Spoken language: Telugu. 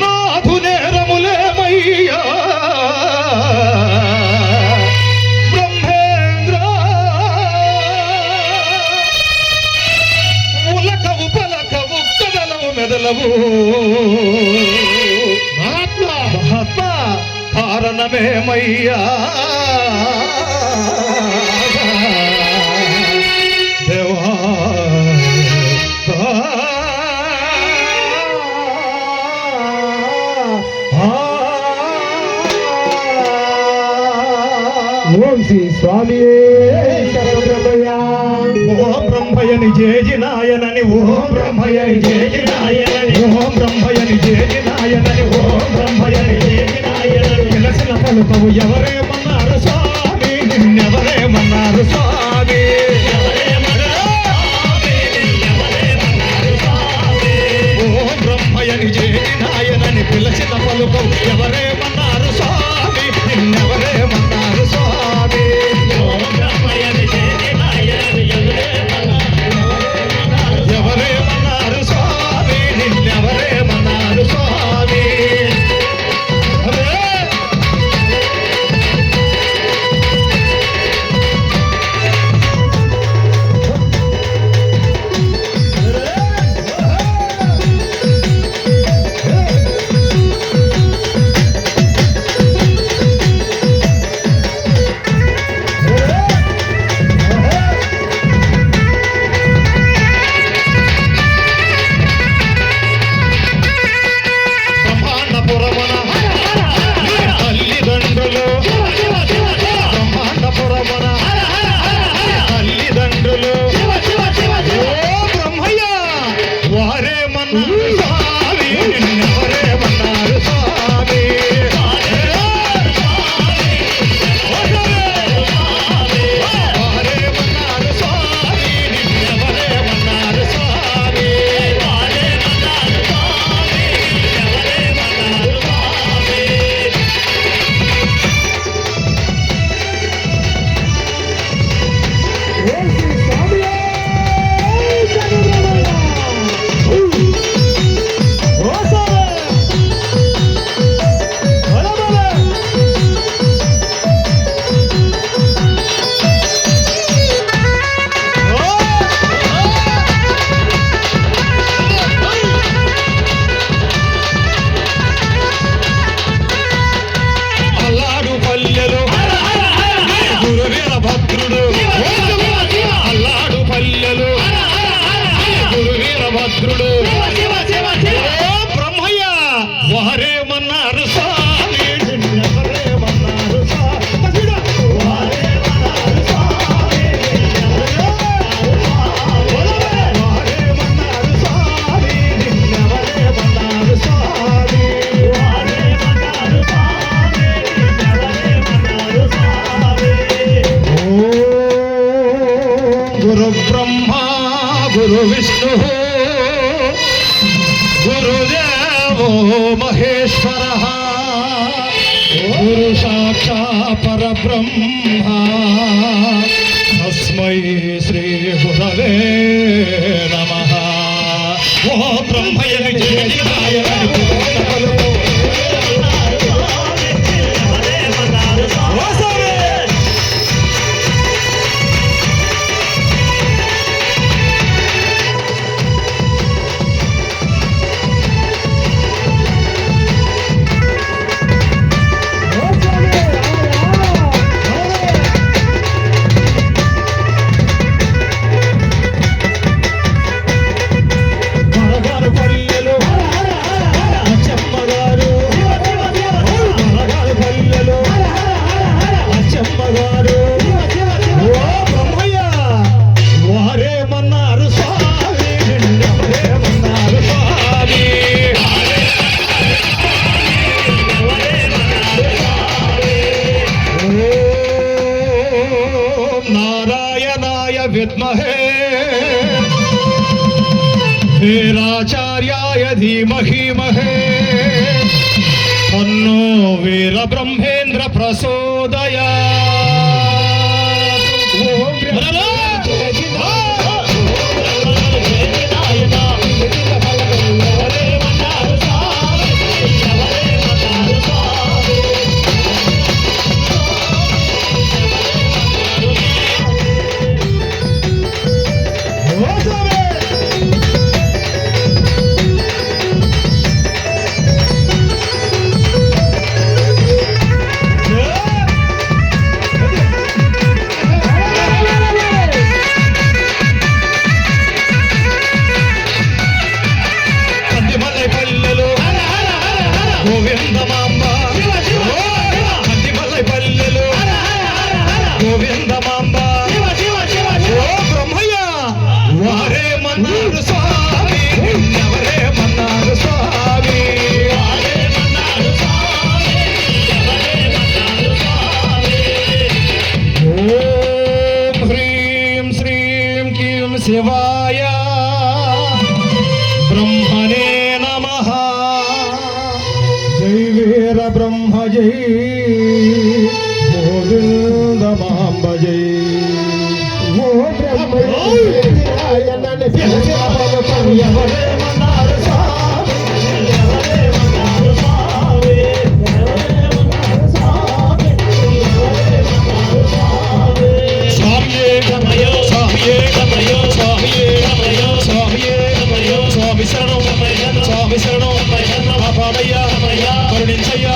నాథు నేరములేమయ్యా. బ్రహ్మేంద్ర ఉలకవు పలకవు కదలవు మెదలవు. మహాత్మా మహాత్మా కారణమేమయ్యా? ఓం శ్రీ స్వామి ఓం బ్రహ్మయని జేజినాయనని ఓం బ్రహ్మయని జేజినాయనని ఓం బ్రహ్మయని జేజినాయనని. ఓం బ్రహ్మయని జేజినాయనని. వెలసిన పలుకవు ఎవరేమన్నారు బ్రహ్మా గురు విష్ణు గురుదేవో మహేశ్వర గురు సాక్షా పరబ్రహ్మ. తస్మై శ్రీ గురవే నమ. ఓ బ్రహ్మయని వీరాచార్యాయ ధీమహి మహే. తన్నో వీర బ్రహ్మేంద్ర ప్రసోదయా. జగజగంగమాంబ ఓ బ్రహ్మయ్య వారే మన్నారు స్వామి ఎవరే మన్నారు స్వామి ఓం హ్రీం శ్రీం కీం శివాయ బ్రహ్మణే నమ జై వీర బ్రహ్మ జై గోవిందమాంబజై ఓ బ్రహ్మ విశ్రణం స్వామి శరణం అపామయ్యా కరుణించయ్యా